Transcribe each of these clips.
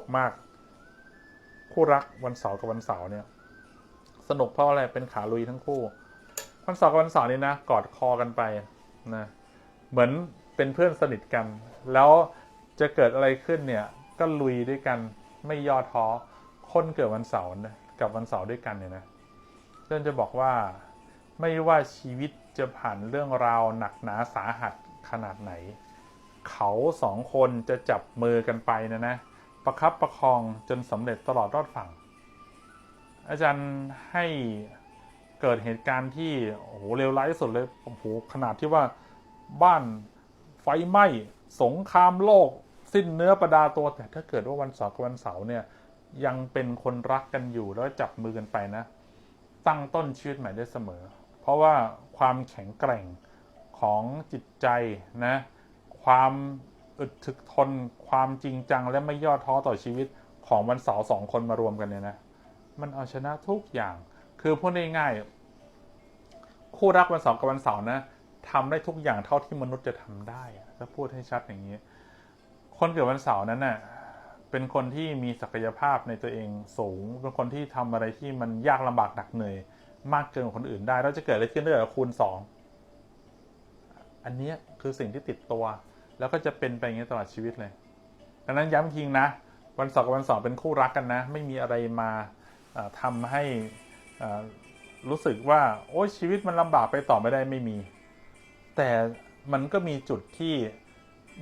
กมาก คู่รักวันเสาร์กับวันเสาร์เนี่ย สนุกเพราะอะไรเป็นขาลุยทั้งคู่ วันเสาร์กับวันเสาร์นี่นะกอดคอกันไปนะเหมือนเป็นเพื่อนสนิทกัน แล้วจะเกิดอะไรขึ้นเนี่ย ก็ลุยด้วยกันไม่ย่อท้อคนเกิดวันเสาร์นะกับวันเสาร์ด้วยกันเนี่ยนะเรื่องจะบอกว่าไม่ว่าชีวิตจะผ่านเรื่องราวหนักหนาสาหัสขนาดไหน เขาสองคนจะจับมือกันไปนะนะ ประคับประคองจนสำเร็จตลอดรอดฝั่ง อาจารย์ให้เกิดเหตุการณ์ที่โอ้โหเลวร้ายที่สุดเลยโอ้โหขนาดที่ว่าบ้านไฟไหม้สงครามโลก สิ้นเนื้อประดาตัวแต่ถ้าเกิดว่าวันเสาร์กับวันเสาร์เนี่ยยังเป็นคนรักกันอยู่แล้วจับมือกันไปนะ ตั้งต้นชีวิตใหม่ได้เสมอ เพราะว่าความแข็งแกร่งของจิตใจนะ ความ อึดถึกทนความจริงจัง และไม่ย่อท้อต่อชีวิตของวันเสาร์สองคนมารวมกันเนี่ยนะ มันเอาชนะทุกอย่าง คือพูดง่ายๆคู่รักวันเสาร์กับวันเสาร์นะทำได้ทุกอย่างเท่าที่มนุษย์จะทำได้ถ้าพูดให้ชัดอย่างนี้ คนเกิดวันเสาร์นั้นน่ะเป็นคนที่มีศักยภาพในตัวเองสูง เป็นคนที่ทำอะไรที่มันยากลำบากหนักเหนื่อยมากเกินกว่าคนอื่นได้ แล้วจะเกิดอะไรขึ้นได้กับคูณสองอันนี้คือสิ่งที่ติดตัว แล้วก็จะเป็นไปอย่างนี้ตลอดชีวิตเลย ดังนั้นย้ำทีนะ วันเสาร์กับวันเสาร์เป็นคู่รักกันนะ ไม่มีอะไรมาเอ่อทำให้รู้สึกว่า โอ้ยชีวิตมันลำบากไปต่อไม่ได้ไม่มี แต่มันก็มีจุดที่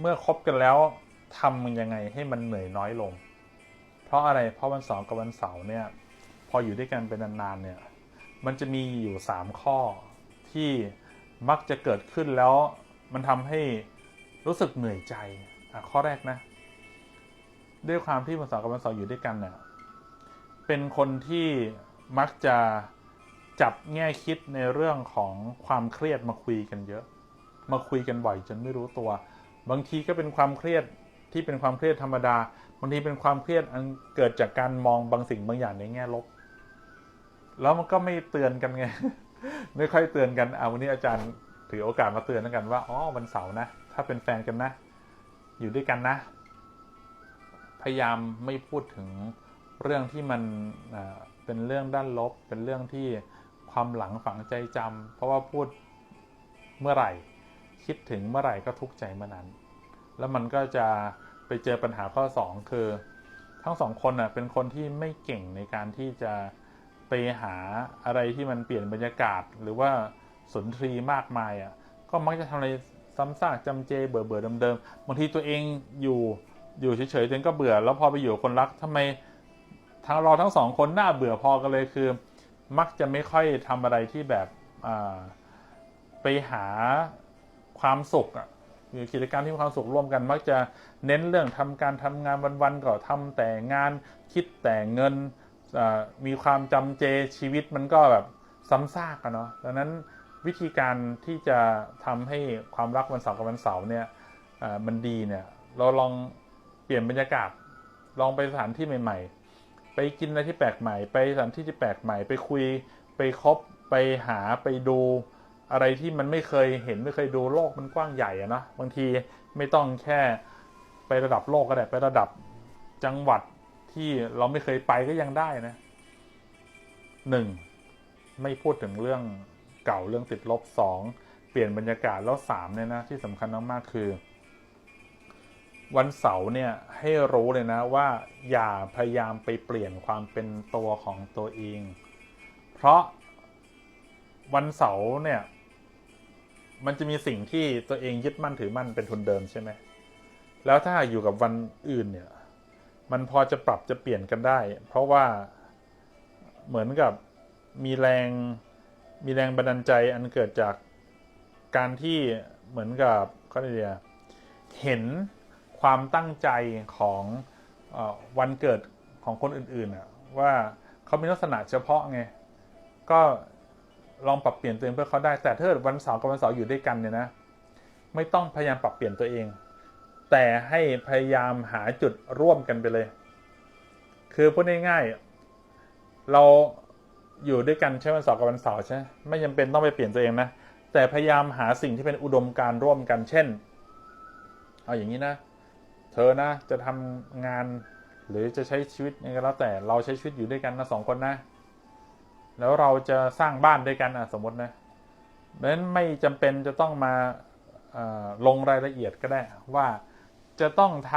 เมื่อคบกันแล้วทำยังไงให้มันเหนื่อยน้อยลง เพราะอะไรเพราะวันเสาร์กับวันเสาร์เนี่ย พออยู่ด้วยกันเป็นนานๆเนี่ย มันจะมีอยู่ 3 ข้อที่มักจะเกิดขึ้นแล้วมันทำให้ รู้สึกเหนื่อยใจอะข้อแรกนะ ด้วยความที่วันเสาร์กับวันเสาร์อยู่ด้วยกันเนี่ยเป็นคนที่มักจะจับแง่คิดในเรื่องของความเครียดมาคุยกันเยอะ มาคุยกันบ่อยจนไม่รู้ตัว บางทีก็เป็นความเครียดที่เป็นความเครียดธรรมดาบางทีเป็นความเครียดอันเกิดจากการมองบางสิ่งบางอย่างในแง่ลบ แล้วมันก็ไม่เตือนกันไง ไม่ค่อยเตือนกันเอาวันนี้อาจารย์ถือโอกาสมาเตือนแล้วกันว่าอ๋อวันเสาร์นะ ถ้าเป็นแฟนกันนะ อยู่ด้วยกันนะ พยายามไม่พูดถึงเรื่องที่มันเป็นเรื่องด้านลบ เป็นเรื่องที่ความหลังฝังใจจำเพราะว่าพูดเมื่อไหร่ คิดถึงเมื่อไหร่ก็ทุกข์ใจเมื่อนั้น แล้วมันก็จะไปเจอปัญหาข้อสองคือ ทั้งสองคนน่ะเป็นคนที่ไม่เก่งในการที่จะไปหาอะไรที่มันเปลี่ยนบรรยากาศ หรือว่าสุนทรีมากมายอะก็มักจะทำอะไร ซ้ำซากจำเจเบื่อเบื่อเดิมๆบางทีตัวเองอยู่อยู่เฉยๆตัวเองก็เบื่อ แล้วพอไปอยู่คนรักทำไมทั้งเราทั้งสองคนน่าเบื่อพอกันเลยคือ มักจะไม่ค่อยทำอะไรที่แบบไปหาความสุขอะหรือกิจกรรมที่มีความสุขร่วมกัน มักจะเน้นเรื่องทำการทำงานวันๆก็ทำแต่งานคิดแต่เงินมีความจำเจชีวิตมันก็แบบซ้ำซากอะเนาะดังนั้น วิธีการที่จะทำให้ความรักวันเสาร์กับวันเสาร์เนี่ยมันดีเนี่ยเราลองเปลี่ยนบรรยากาศ ลองไปสถานที่ใหม่ ๆ ไปกินอะไรที่แปลกใหม่ ไปสถานที่ที่แปลกใหม่ ไปคุย ไปคบไปหาไปดูอะไรที่มันไม่เคยเห็นไม่เคยดูโลกมันกว้างใหญ่อะนะบางทีไม่ต้องแค่ไประดับโลกก็ได้ไประดับจังหวัดที่เราไม่เคยไปก็ยังได้นะหนึ่งไม่พูดถึงเรื่อง เก่าเรื่องติดลบสองเปลี่ยนบรรยากาศแล้วสามเนี่ยนะที่สำคัญมากๆคือ วันเสาร์เนี่ยให้รู้เลยนะว่าอย่าพยายามไปเปลี่ยนความเป็นตัวของตัวเอง เพราะวันเสาร์เนี่ยมันจะมีสิ่งที่ตัวเองยึดมั่นถือมั่นเป็นทุนเดิมใช่ไหม แล้วถ้าอยู่กับวันอื่นเนี่ย มันพอจะปรับจะเปลี่ยนกันได้ เพราะว่าเหมือนกับมีแรง มีแรงบันดาลใจอันเกิดจากการที่เหมือนกับเขาเรียกเห็นความตั้งใจของอวันเกิดของคนอื่นๆว่าเขามีลักษณะเฉพาะไงก็ลองปรับเปลี่ยนตัวเองเพื่อเขาได้แต่ถ้าวันเสาร์กับวันเสาร์อยู่ด้วยกันเนี่ยนะไม่ต้องพยายามปรับเปลี่ยนตัวเอง แต่ให้พยายามหาจุดร่วมกันไปเลย คือพูดง่ายๆเรา อยู่ด้วยกันใช่วันเสาร์กับวันเสาร์ใช่ไหมไม่จำเป็นต้องไปเปลี่ยนตัวเองนะ แต่พยายามหาสิ่งที่เป็นอุดมการร่วมกัน เช่น เอาอย่างนี้นะ เธอนะจะทำงานหรือจะใช้ชีวิตยังไงก็แล้วแต่เราใช้ชีวิตอยู่ด้วยกันนะสองคนนะ แล้วเราจะสร้างบ้านด้วยกันอะสมมตินะเพราะนั้นไม่จำเป็นจะต้องมาลงรายละเอียดก็ได้ว่าจะต้องท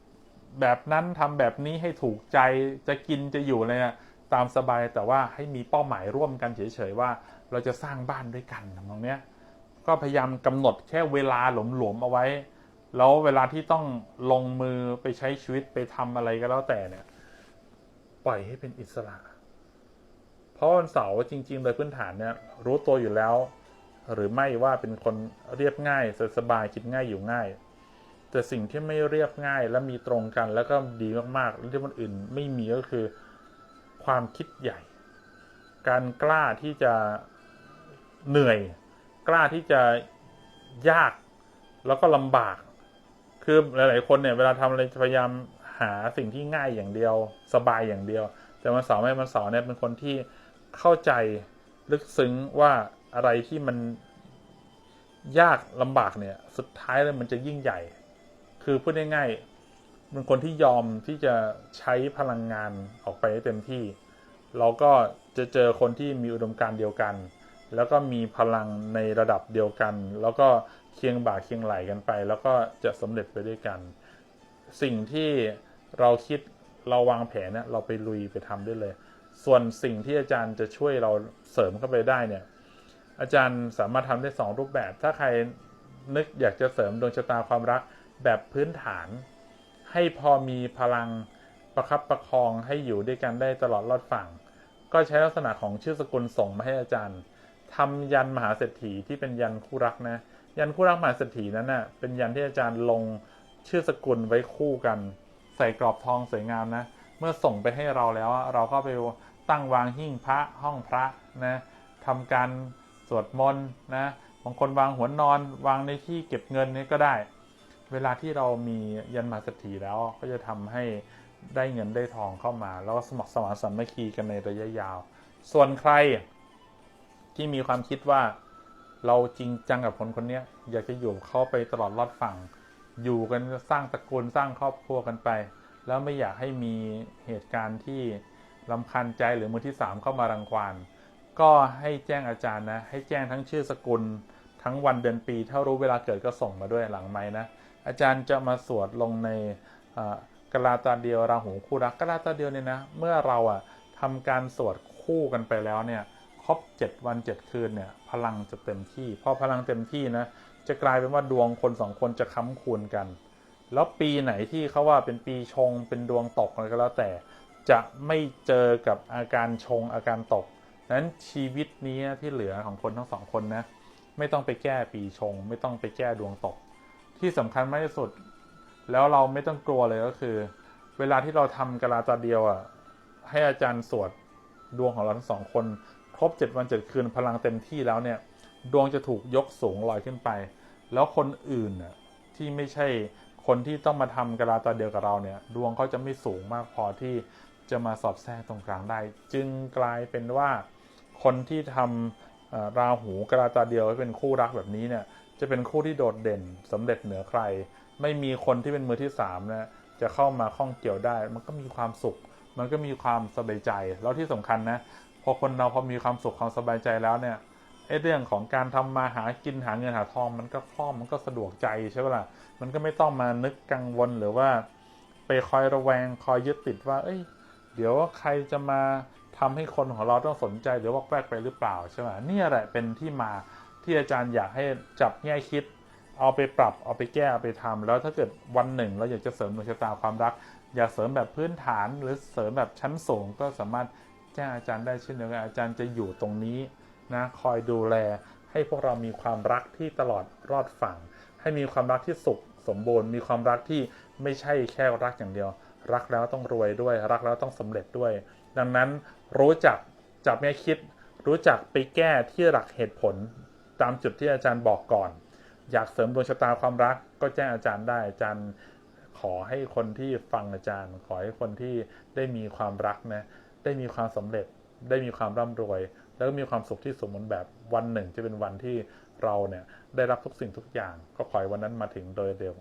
ำแบบนั้นทำแบบนี้ให้ถูกใจจะกินจะอยู่เลยนะ ตามสบายแต่ว่าให้มีเป้าหมายร่วมกันเฉยๆว่า เราจะสร้างบ้านด้วยกันตรงเนี้ยก็พยายามกำหนดแค่เวลาหลวมๆเอาไว้ แล้วเวลาที่ต้องลงมือไปใช้ชีวิตไปทำอะไรก็แล้วแต่เนี่ย ปล่อยให้เป็นอิสระ เพราะวันเสาร์จริง ๆ โดยพื้นฐานเนี่ย รู้ตัวอยู่แล้ว หรือไม่ว่าเป็นคนเรียบง่ายสบายคิดง่ายอยู่ง่าย แต่สิ่งที่ไม่เรียบง่ายและมีตรงกันแล้วก็ดีมากๆแล้วที่คนอื่นไม่มีก็คือ ความคิดใหญ่ การกล้าที่จะเหนื่อย กล้าที่จะยากแล้วก็ลำบาก คือหลาย ๆ คนเนี่ยเวลาทำอะไรจะพยายามหาสิ่งที่ง่ายอย่างเดียว สบายอย่างเดียว แต่มันสาร์ไม่มันสาร์เนี่ยเป็นคนที่เข้าใจลึกซึ้งว่าอะไรที่มันยากลำบากเนี่ย สุดท้ายแล้วมันจะยิ่งใหญ่ คือพูดง่ายๆ เป็นคนที่ยอมที่จะใช้พลังงานออกไปให้เต็มที่ เราก็จะเจอคนที่มีอุดมการณ์เดียวกัน แล้วก็มีพลังในระดับเดียวกัน แล้วก็เคียงบ่าเคียงไหลกันไป แล้วก็จะสำเร็จไปด้วยกัน สิ่งที่เราคิดเราวางแผนเนี่ยเราไปลุยไปทำได้เลย ส่วนสิ่งที่อาจารย์จะช่วยเราเสริมเข้าไปได้เนี่ยอาจารย์สามารถทำได้สองรูปแบบ ถ้าใครนึกอยากจะเสริมดวงชะตาความรักแบบพื้นฐาน ให้พอมีพลังประคับประคองให้อยู่ด้วยกันได้ตลอดรอดฝั่ง ก็ใช้ลักษณะของชื่อสกุลส่งมาให้อาจารย์ทำยันมหาเศรษฐีที่เป็นยันคู่รักนะ ยันคู่รักมหาเศรษฐีนั้นน่ะเป็นยันที่อาจารย์ลงชื่อสกุลไว้คู่กัน ใส่กรอบทองสวยงามนะ เมื่อส่งไปให้เราแล้ว เราก็ไปตั้งวางหิ้งพระห้องพระนะทำการสวดมนต์นะบางคนวางหัวนอนวางในที่เก็บเงินนี่ก็ได้ เวลาที่เรามียันมาเศรษฐีแล้วก็จะทำให้ได้เงินได้ทองเข้ามา แล้วก็สมัครสมานสามัคคีกันในระยะยาว ส่วนใครที่มีความคิดว่าเราจริงจังกับคนคนนี้อยากจะอยู่เขาไปตลอดรอดฝั่ง อยู่กันสร้างตระกูลสร้างครอบครัวกันไป แล้วไม่อยากให้มีเหตุการณ์ที่ลำคันใจหรือมือที่สามเข้ามารังควานก็ให้แจ้งอาจารย์นะ ให้แจ้งทั้งชื่อสกุล ทั้งวันเดือนปี ถ้ารู้เวลาเกิดก็ส่งมาด้วยหลังไม้นะ อาจารย์จะมาสวดลงในกลาตาเดียวราหูคู่รักกลาตาเดียวเนี่ยนะเมื่อเราอะทำการสวดคู่กันไปแล้วเนี่ยครบ7วัน7คืนเนี่ยพลังจะเต็มที่พอพลังเต็มที่นะจะกลายเป็นว่าดวงคนสองคนจะค้ำคูณกัน แล้วปีไหนที่เขาว่าเป็นปีชงเป็นดวงตกอะไรก็แล้วแต่จะไม่เจอกับอาการชงอาการตก นั้นชีวิตนี้ที่เหลือของคนทั้งสองคนนะไม่ต้องไปแก้ปีชง ไม่ต้องไปแก้ดวงตก ที่สำคัญมากที่สุด แล้วเราไม่ต้องกลัวเลยก็คือ เวลาที่เราทำกะลาตาเดียวอะให้อาจารย์สวดดวงของเราทั้งสองคน ครบ7วัน7คืนพลังเต็มที่แล้วเนี่ย ดวงจะถูกยกสูงลอยขึ้นไป แล้วคนอื่นน่ะที่ไม่ใช่คนที่ต้องมาทำกะลาตาเดียวกับเราเนี่ย ดวงเขาจะไม่สูงมากพอที่จะมาสอดแทรกตรงกลางได้ จึงกลายเป็นว่าคนที่ทำเอ่อราหูกะลาตาเดียวให้เป็นคู่รักแบบนี้เนี่ย จะเป็นคู่ที่โดดเด่นสำเร็จเหนือใคร ไม่มีคนที่เป็นมือที่สามนะจะเข้ามาข้องเกี่ยวได้ มันก็มีความสุข มันก็มีความสบายใจ แล้วที่สำคัญนะพอคนเราพอมีความสุขความสบายใจแล้วเนี่ยไอ้เรื่องของการทำมาหากินหาเงินหาทอง มันก็คล่องมันก็สะดวกใจใช่ไหมล่ะมันก็ไม่ต้องมานึกกังวลหรือว่า ไปคอยระแวงคอยยึดติดว่า เอ้ย เดี๋ยวใครจะมาทำให้คนของเราต้องสนใจหรือว่าแวกไปหรือเปล่าใช่ไหมเนี่ยแหละเป็นที่มา ที่อาจารย์อยากให้จับแง่คิด เอาไปปรับเอาไปแก้เอาไปทำแล้วถ้าเกิดวันหนึ่ง เราอยากจะเสริมดวงชะตาความรัก อยากเสริมแบบพื้นฐานหรือเสริมแบบชั้นสูงก็สามารถแจ้งอาจารย์ได้เช่นเดียวกันอาจารย์จะอยู่ตรงนี้นะคอยดูแลให้พวกเรามีความรักที่ตลอดรอดฝั่ง ให้มีความรักที่สุขสมบูรณ์ มีความรักที่ไม่ใช่แค่รักอย่างเดียว รักแล้วต้องรวยด้วย รักแล้วต้องสำเร็จด้วย ดังนั้นรู้จักจับแง่คิด รู้จักไปแก้ที่หลักเหตุผล ตามจุดที่อาจารย์บอกก่อน อยากเสริมดวงชะตาความรัก ก็แจ้งอาจารย์ได้อาจารย์ขอให้คนที่ฟังอาจารย์ ขอให้คนที่ได้มีความรักนะได้มีความสำเร็จ ได้มีความร่ำรวย แล้วก็มีความสุขที่สมบูรณ์แบบวันหนึ่ง จะเป็นวันที่เราเนี่ยได้รับทุกสิ่งทุกอย่าง ก็ขอให้วันนั้นมาถึงโดยเร็ว